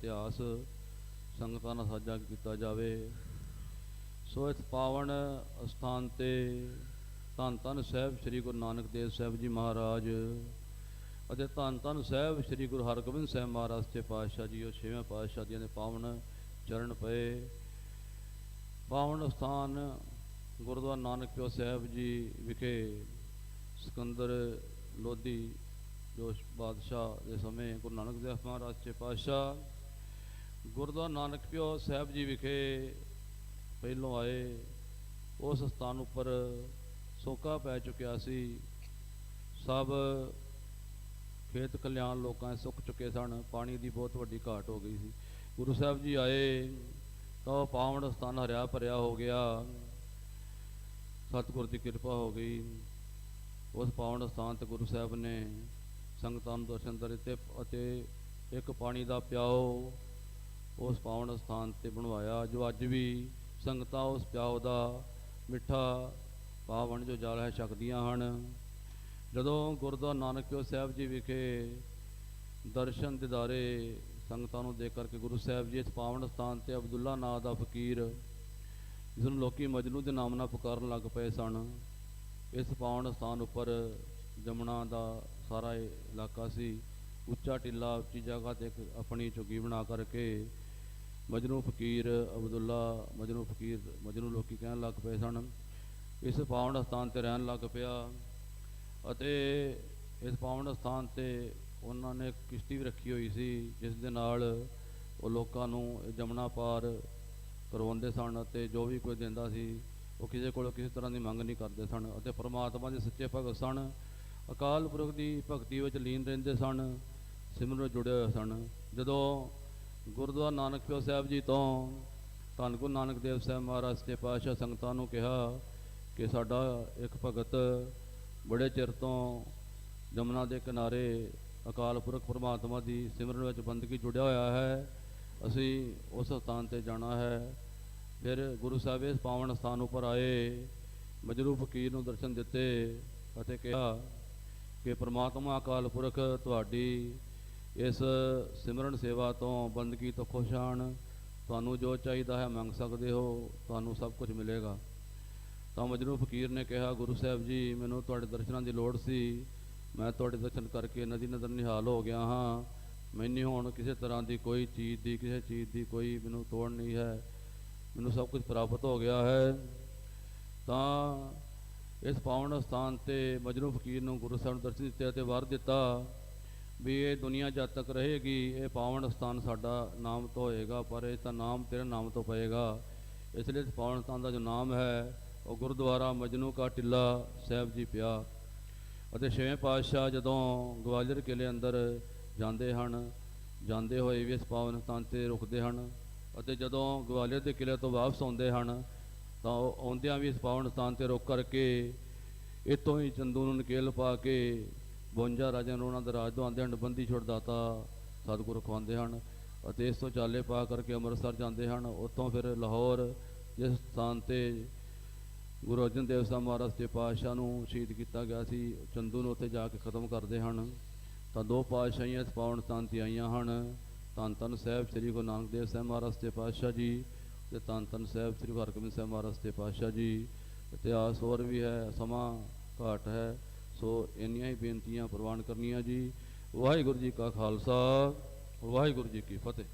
ਇਤਿਹਾਸ, ਸੰਗਤਾਂ ਨਾਲ ਸਾਂਝਾ ਕੀਤਾ ਜਾਵੇ। ਸੋ ਇਸ ਪਾਵਨ ਅਸਥਾਨ ਤੇ ਧੰਨ ਧੰਨ ਸਾਹਿਬ ਸ੍ਰੀ ਗੁਰੂ ਨਾਨਕ ਦੇਵ ਸਾਹਿਬ ਜੀ ਮਹਾਰਾਜ ਅਤੇ ਧੰਨ ਧੰਨ ਸਾਹਿਬ ਸ੍ਰੀ ਗੁਰੂ ਹਰਗੋਬਿੰਦ ਸਾਹਿਬ ਮਹਾਰਾਜ ਤੇ ਪਾਤਸ਼ਾਹ ਜੀ, ਉਹ ਛੇਵੇਂ ਪਾਤਸ਼ਾਹ ਜੀ ਦੇ ਪਾਵਨ ਚਰਨ ਪਏ। ਪਾਵਨ ਸਥਾਨ ਗੁਰਦੁਆਰਾ ਨਾਨਕ ਪਿਓ ਸਾਹਿਬ ਜੀ ਵਿਖੇ ਸਿਕੰਦਰ ਲੋਧੀ, ਜੋ ਬਾਦਸ਼ਾਹ ਦੇ ਸਮੇਂ ਗੁਰੂ ਨਾਨਕ ਦੇਵ ਮਹਾਰਾਜ ਤੇ ਪਾਤਸ਼ਾਹ ਗੁਰਦੁਆਰਾ ਨਾਨਕ ਪਿਓ ਸਾਹਿਬ ਜੀ ਵਿਖੇ ਪਹਿਲੋਂ ਆਏ, ਉਸ ਸਥਾਨ ਉੱਪਰ ਸੋਕਾ ਪੈ ਚੁੱਕਿਆ ਸੀ। ਸਭ ਖੇਤ ਕਲਿਆਣ ਲੋਕਾਂ ਸੁੱਕ ਚੁੱਕੇ ਸਨ। ਪਾਣੀ ਦੀ ਬਹੁਤ ਵੱਡੀ ਘਾਟ ਹੋ ਗਈ ਸੀ। ਗੁਰੂ ਸਾਹਿਬ ਜੀ ਆਏ ਤਾਂ ਉਹ ਪਾਵਨ ਸਥਾਨ ਹਰਿਆ ਭਰਿਆ ਹੋ ਗਿਆ। ਸਤਿਗੁਰ ਦੀ ਕਿਰਪਾ ਹੋ ਗਈ। ਉਸ ਪਾਵਨ ਸਥਾਨ ਤੇ ਗੁਰੂ ਸਾਹਿਬ ਨੇ ਸੰਗਤਾਂ ਨੂੰ ਦਰਸ਼ਨ ਦਿੱਤੇ ਅਤੇ ਇੱਕ ਪਾਣੀ ਦਾ ਪਿਆਓ ਉਸ ਪਾਵਨ ਸਥਾਨ ਤੇ ਬਣਵਾਇਆ, ਜੋ ਅੱਜ ਵੀ ਸੰਗਤਾਂ ਉਸ ਪਿਆਓ ਦਾ ਮਿੱਠਾ ਪਾਵਨ ਜੋ ਜਲ ਹੈ ਛਕਦੀਆਂ ਹਨ। ਜਦੋਂ ਗੁਰਦੁਆਰਾ ਨਾਨਕਿਓ ਸਾਹਿਬ ਜੀ ਵਿਖੇ ਦਰਸ਼ਨ ਦਿਦਾਰੇ ਸੰਗਤਾਂ ਨੂੰ ਦੇਖ ਕਰਕੇ ਗੁਰੂ ਸਾਹਿਬ ਜੀ ਇਸ ਪਾਵਨ ਸਥਾਨ ਤੇ ਅਬਦੁੱਲਾ ਨਾਂ ਦਾ ਫਕੀਰ ਜਿਸ ਨੂੰ ਲੋਕੀ ਮਜਨੂ ਦੇ ਨਾਮ ਨਾਲ ਪੁਕਾਰਨ ਲੱਗ ਪਏ ਸਨ, ਇਸ ਪਾਵਨ ਸਥਾਨ ਉੱਪਰ ਜਮਨਾ ਦਾ ਸਾਰਾ ਇਹ ਇਲਾਕਾ ਸੀ। ਉੱਚਾ ਟਿੱਲਾ ਉੱਚੀ ਜਗ੍ਹਾ ਤੇ ਇੱਕ ਆਪਣੀ ਝੁੱਗੀ ਬਣਾ ਕਰਕੇ ਮਜਨੂ ਫਕੀਰ ਅਬਦੁੱਲਾ, ਮਜਨੂ ਫਕੀਰ, ਮਜਨੂ ਲੋਕੀ ਕਹਿਣ ਲੱਗ ਪਏ ਸਨ। ਇਸ ਪਾਵਨ ਸਥਾਨ ਤੇ ਰਹਿਣ ਲੱਗ ਪਿਆ ਅਤੇ ਇਸ ਪਾਵਨ ਸਥਾਨ ਤੇ ਉਹਨਾਂ ਨੇ ਕਿਸ਼ਤੀ ਵੀ ਰੱਖੀ ਹੋਈ ਸੀ, ਜਿਸ ਦੇ ਨਾਲ ਉਹ ਲੋਕਾਂ ਨੂੰ ਇਹ ਜਮਨਾ ਪਾਰ ਕਰਵਾਉਂਦੇ ਸਨ ਅਤੇ ਜੋ ਵੀ ਕੋਈ ਦਿੰਦਾ ਸੀ, ਉਹ ਕਿਸੇ ਕੋਲੋਂ ਕਿਸੇ ਤਰ੍ਹਾਂ ਦੀ ਮੰਗ ਨਹੀਂ ਕਰਦੇ ਸਨ ਅਤੇ ਪਰਮਾਤਮਾ ਦੇ ਸੱਚੇ ਭਗਤ ਸਨ। ਅਕਾਲ ਪੁਰਖ ਦੀ ਭਗਤੀ ਵਿੱਚ ਲੀਨ ਰਹਿੰਦੇ ਸਨ, ਸਿਮਰਨ ਜੁੜੇ ਹੋਏ ਸਨ। ਜਦੋਂ ਗੁਰਦੁਆਰਾ ਨਾਨਕ ਪਿਓ ਸਾਹਿਬ ਜੀ ਤੋਂ ਧੰਨ ਗੁਰੂ ਨਾਨਕ ਦੇਵ ਸਾਹਿਬ ਮਹਾਰਾਜ ਦੇ ਪਾਤਸ਼ਾਹ ਸੰਗਤਾਂ ਨੂੰ ਕਿਹਾ ਕਿ ਸਾਡਾ ਇੱਕ ਭਗਤ ਬੜੇ ਚਿਰ ਤੋਂ ਜਮਨਾ ਦੇ ਕਿਨਾਰੇ ਅਕਾਲ ਪੁਰਖ ਪਰਮਾਤਮਾ ਦੀ ਸਿਮਰਨ ਵਿੱਚ ਬੰਦਗੀ ਜੁੜਿਆ ਹੋਇਆ ਹੈ। ਅਸੀਂ ਉਸ ਸਥਾਨ ਤੇ ਜਾਣਾ ਹੈ। ਫਿਰ ਗੁਰੂ ਸਾਹਿਬ ਇਸ ਪਾਵਨ ਸਥਾਨ ਉੱਪਰ ਆਏ, ਮਜਰੂ ਫਕੀਰ ਨੂੰ ਦਰਸ਼ਨ ਦਿੱਤੇ ਅਤੇ ਕਿਹਾ ਕਿ ਪਰਮਾਤਮਾ ਅਕਾਲ ਪੁਰਖ ਤੁਹਾਡੀ ਇਸ ਸਿਮਰਨ ਸੇਵਾ ਤੋਂ ਬੰਦਗੀ ਤੋਂ ਖੁਸ਼ ਹਨ ਤੁਹਾਨੂੰ ਜੋ ਚਾਹੀਦਾ ਹੈ ਮੰਗ ਸਕਦੇ ਹੋ, ਤੁਹਾਨੂੰ ਸਭ ਕੁਝ ਮਿਲੇਗਾ। ਤਾਂ ਮਜਰੂ ਫਕੀਰ ਨੇ ਕਿਹਾ, ਗੁਰੂ ਸਾਹਿਬ ਜੀ, ਮੈਨੂੰ ਤੁਹਾਡੇ ਦਰਸ਼ਨਾਂ ਦੀ ਲੋੜ ਸੀ। ਮੈਂ ਤੁਹਾਡੇ ਦਰਸ਼ਨ ਕਰਕੇ ਨਦੀ ਨਦਰ ਨਿਹਾਲ ਹੋ ਗਿਆ ਹਾਂ। ਮੈਨੂੰ ਹੁਣ ਕਿਸੇ ਤਰ੍ਹਾਂ ਦੀ ਕੋਈ ਚੀਜ਼ ਦੀ, ਕਿਸੇ ਚੀਜ਼ ਦੀ ਕੋਈ ਮੈਨੂੰ ਤੋੜ ਨਹੀਂ ਹੈ। ਮੈਨੂੰ ਸਭ ਕੁਝ ਪ੍ਰਾਪਤ ਹੋ ਗਿਆ ਹੈ। ਤਾਂ ਇਸ ਪਾਵਨ ਸਥਾਨ ਤੇ ਮਜਰੂ ਫਕੀਰ ਨੂੰ ਗੁਰੂ ਸਾਹਿਬ ਨੇ ਦਰਸ਼ਨ ਦਿੱਤੇ ਅਤੇ ਵਰ ਦਿੱਤਾ। ਵੀ ਇਹ ਦੁਨੀਆ ਜਦ ਤੱਕ ਰਹੇਗੀ, ਇਹ ਪਾਵਨ ਸਥਾਨ ਸਾਡਾ ਨਾਮ ਤੋਂ ਹੋਏਗਾ, ਪਰ ਇਹ ਤਾਂ ਨਾਮ ਤੇਰੇ ਨਾਮ ਤੋਂ ਪਏਗਾ। ਇਸ ਲਈ ਇਸ ਪਾਵਨ ਸਥਾਨ ਦਾ ਜੋ ਨਾਮ ਹੈ, ਉਹ ਗੁਰਦੁਆਰਾ ਮਜਨੂ ਕਾ ਟਿੱਲਾ ਸਾਹਿਬ ਜੀ ਪਿਆ। ਅਤੇ ਛੇਵੇਂ ਪਾਤਸ਼ਾਹ ਜਦੋਂ ਗਵਾਲੀਅਰ ਕਿਲੇ ਅੰਦਰ ਜਾਂਦੇ ਹਨ, ਜਾਂਦੇ ਹੋਏ ਵੀ ਇਸ ਪਾਵਨ ਸਥਾਨ ਤੇ ਰੁਕਦੇ ਹਨ ਅਤੇ ਜਦੋਂ ਗਵਾਲੀਅਰ ਦੇ ਕਿਲੇ ਤੋਂ ਵਾਪਸ ਆਉਂਦੇ ਹਨ, ਤਾਂ ਉਹ ਆਉਂਦਿਆਂ ਵੀ ਇਸ ਪਾਵਨ ਸਥਾਨ ਤੇ ਰੁਕ ਕਰਕੇ ਇੱਥੋਂ ਹੀ ਚੰਦੂ ਨੂੰ ਨਕੇਲ ਪਾ ਕੇ 52 ਰਾਜਿਆਂ ਨੂੰ ਉਹਨਾਂ ਦੇ ਰਾਜ ਤੋਂ ਆਉਂਦੇ ਹਨ, ਬੰਦੀ ਛੁਡਦਾਤਾ ਸਤਿਗੁਰੂ ਖਵਾਉਂਦੇ ਹਨ ਅਤੇ ਇਸ ਤੋਂ ਚਾਲੇ ਪਾ ਕਰਕੇ ਅੰਮ੍ਰਿਤਸਰ ਜਾਂਦੇ ਹਨ। ਉੱਥੋਂ ਫਿਰ ਲਾਹੌਰ ਜਿਸ ਸਥਾਨ ਤੇ ਗੁਰੂ ਅਰਜਨ ਦੇਵ ਸਾਹਿਬ ਮਹਾਰਾਜ ਦੇ ਪਾਤਸ਼ਾਹ ਨੂੰ ਸ਼ਹੀਦ ਕੀਤਾ ਗਿਆ ਸੀ, ਚੰਦੂ ਨੂੰ ਉੱਥੇ ਜਾ ਕੇ ਖਤਮ ਕਰਦੇ ਹਨ। ਤਾਂ ਦੋ ਪਾਤਸ਼ਾਹੀਆਂ ਇਸ ਪਾਵਨ ਸਥਾਨ ਤੇ ਆਈਆਂ ਹਨ, ਧੰਨ ਧੰਨ ਸਾਹਿਬ ਸ੍ਰੀ ਗੁਰੂ ਨਾਨਕ ਦੇਵ ਸਾਹਿਬ ਮਹਾਰਾਜ ਦੇ ਪਾਤਸ਼ਾਹ ਜੀ ਤੇ ਧੰਨ ਧੰਨ ਸਾਹਿਬ ਸ੍ਰੀ ਹਰਗੋਬਿੰਦ ਸਾਹਿਬ ਮਹਾਰਾਜ ਦੇ ਪਾਤਸ਼ਾਹ ਜੀ। ਇਤਿਹਾਸ ਹੋਰ ਵੀ ਹੈ, ਸਮਾਂ ਘਾਟ ਹੈ। ਸੋ ਇੰਨੀਆਂ ਹੀ ਬੇਨਤੀਆਂ ਪ੍ਰਵਾਨ ਕਰਨੀਆਂ ਜੀ। ਵਾਹਿਗੁਰੂ ਜੀ ਕਾ ਖਾਲਸਾ, ਵਾਹਿਗੁਰੂ ਜੀ ਕੀ ਫਤਿਹ।